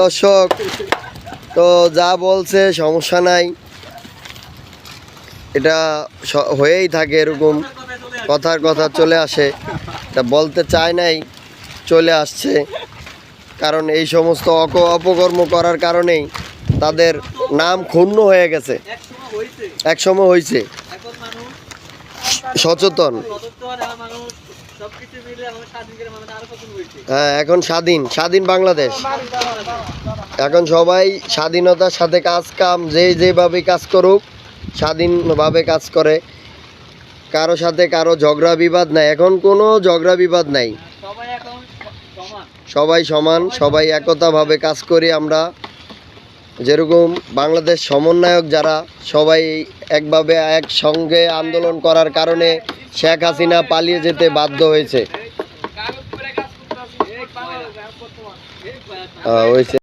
দর্শক, তো যা বলছে, সমস্যা নাই। এটা হয়েই থাকে এরকম কথার কথা চলে আসে। তা বলতে চায় নাই, চলে আসছে। কারণ এই সমস্ত অক, অপকর্ম করার কারণেই তাদের নাম ক্ষুণ্ণ হয়ে গেছে। হয়েছে একসময় হয়েছে। হয়েছে। হ্যাঁ এখন স্বাধীন স্বাধীন বাংলাদেশ। এখন সবাই স্বাধীনতার সাথে কাজ কাম যে যেভাবে কাজ করুক স্বাধীনভাবে কাজ করে। কারও সাথে কারও ঝগড়া বিবাদ নাই। এখন কোনো ঝগড়া বিবাদ নাই। সবাই সমান সবাই একতাভাবে কাজ করি আমরা। যেরকম বাংলাদেশ সমন্বয়ক যারা, সবাই একভাবে একসঙ্গে আন্দোলন করার কারণে শেখ হাসিনা পালিয়ে যেতে বাধ্য হয়েছে। হয়েছে।